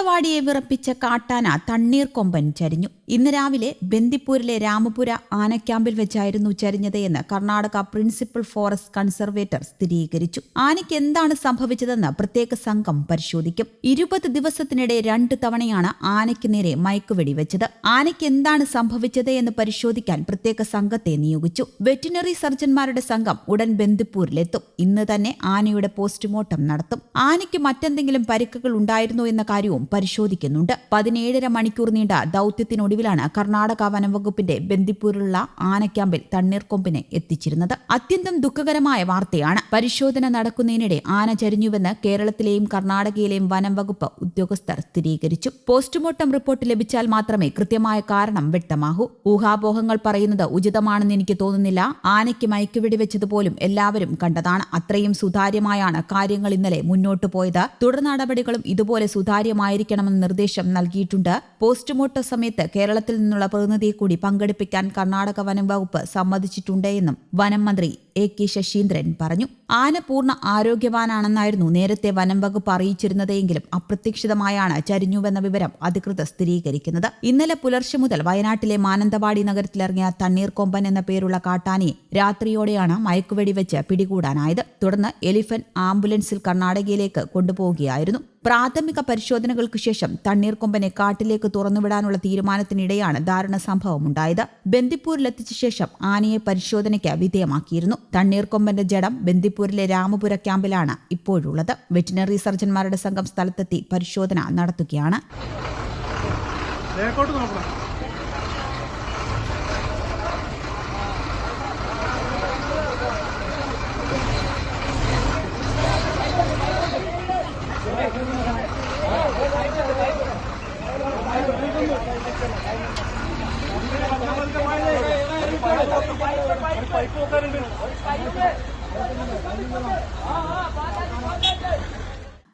മാനന്തവാടിയെ വിറപ്പിച്ച കാട്ടാന തണ്ണീർ കൊമ്പൻ ചരിഞ്ഞു. ഇന്ന് രാവിലെ ബന്ദിപ്പൂരിലെ രാമപുര ആനക്യാമ്പിൽ വെച്ചായിരുന്നു ചരിഞ്ഞത് എന്ന് കർണാടക പ്രിൻസിപ്പൽ ഫോറസ്റ്റ് കൺസർവേറ്റർ സ്ഥിരീകരിച്ചു. ആനയ്ക്ക് എന്താണ് സംഭവിച്ചതെന്ന് പ്രത്യേക സംഘം പരിശോധിക്കും. ഇരുപത് ദിവസത്തിനിടെ രണ്ട് തവണയാണ് ആനയ്ക്ക് നേരെ മയക്കുവെടി വെച്ചത് ആനയ്ക്ക് എന്താണ് സംഭവിച്ചത് എന്ന് പരിശോധിക്കാൻ പ്രത്യേക സംഘത്തെ നിയോഗിച്ചു. വെറ്റിനറി സർജൻമാരുടെ സംഘം ഉടൻ ബന്ദിപ്പൂരിലെത്തും. ഇന്ന് തന്നെ ആനയുടെ പോസ്റ്റ്മോർട്ടം നടത്തും. ആനയ്ക്ക് മറ്റെന്തെങ്കിലും പരിക്കുകൾ ഉണ്ടായിരുന്നു എന്ന കാര്യവും പരിശോധിക്കുന്നുണ്ട്. പതിനേഴര മണിക്കൂർ നീണ്ട ദൌത്യത്തിനൊടുവിലാണ് കർണാടക വനംവകുപ്പിന്റെ ബന്ദിപ്പൂരിലുള്ള ആനക്യാമ്പിൽ തണ്ണീർക്കൊമ്പിനെ എത്തിച്ചിരുന്നത്. അത്യന്തം ദുഃഖകരമായ വാർത്തയാണ്. പരിശോധന നടക്കുന്നതിനിടെ ആന ചരിഞ്ഞുവെന്ന് കേരളത്തിലെയും കർണാടകയിലെയും വനം വകുപ്പ് ഉദ്യോഗസ്ഥർ സ്ഥിരീകരിച്ചു. പോസ്റ്റ്മോർട്ടം റിപ്പോർട്ട് ലഭിച്ചാൽ മാത്രമേ കൃത്യമായ കാരണം വ്യക്തമാകൂ. ഊഹാപോഹങ്ങൾ പറയുന്നത് ഉചിതമാണെന്ന് എനിക്ക് തോന്നുന്നില്ല. ആനയ്ക്ക് മയക്കുവെടി വെച്ചതുപോലും എല്ലാവരും കണ്ടതാണ്. അത്രയും സുതാര്യമായാണ് കാര്യങ്ങൾ ഇന്നലെ മുന്നോട്ടു പോയത്. തുടർ നടപടികളും ഇതുപോലെ സുതാര്യമായിരിക്കണമെന്ന് നിർദ്ദേശം നൽകിയിട്ടുണ്ട്. പോസ്റ്റ്മോർട്ടം സമയത്ത് കേരളത്തിൽ നിന്നുള്ള പ്രതിനിധിയെ കൂടി പങ്കെടുപ്പിക്കാൻ കർണാടക വനം വകുപ്പ് സമ്മതിച്ചിട്ടുണ്ട് എന്നും വനം മന്ത്രി എ കെ ശശീന്ദ്രൻ പറഞ്ഞു. ആന പൂർണ ആരോഗ്യവാനാണെന്നായിരുന്നു നേരത്തെ വനം വകുപ്പ് അറിയിച്ചിരുന്നതെങ്കിലും അപ്രതീക്ഷിതമായാണ് ചരിഞ്ഞുവെന്ന വിവരം അധികൃതർ സ്ഥിരീകരിക്കുന്നത്. ഇന്നലെ പുലർച്ചെ മുതൽ വയനാട്ടിലെ മാനന്തവാടി നഗരത്തിലിറങ്ങിയ തണ്ണീർക്കൊമ്പൻ എന്ന പേരുള്ള കാട്ടാനയെ രാത്രിയോടെയാണ് മയക്കുവെടി വെച്ച് പിടികൂടാനായത്. തുടർന്ന് എലിഫന്റ് ആംബുലൻസിൽ കർണാടകയിലേക്ക് കൊണ്ടുപോവുകയായിരുന്നു. പ്രാഥമിക പരിശോധനകൾക്ക് ശേഷം തണ്ണീർക്കൊമ്പനെ കാട്ടിലേക്ക് തുറന്നുവിടാനുള്ള തീരുമാനത്തിനിടെയാണ് ദാരുണ സംഭവമുണ്ടായത്. ബന്ദിപ്പൂരിലെത്തിച്ച ശേഷം ആനയെ പരിശോധനയ്ക്ക് വിധേയമാക്കിയിരുന്നു. തണ്ണീർക്കൊമ്പന്റെ ജഡം ബന്ദിപ്പൂരിലെ രാമപുര ക്യാമ്പിലാണ് ഇപ്പോഴുള്ളത്. വെറ്റിനറി സർജൻമാരുടെ സംഘം സ്ഥലത്തെത്തി പരിശോധന നടത്തുകയാണ്. Thank നോക്കണം. Pipe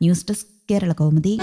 news desk Kerala Kaumudi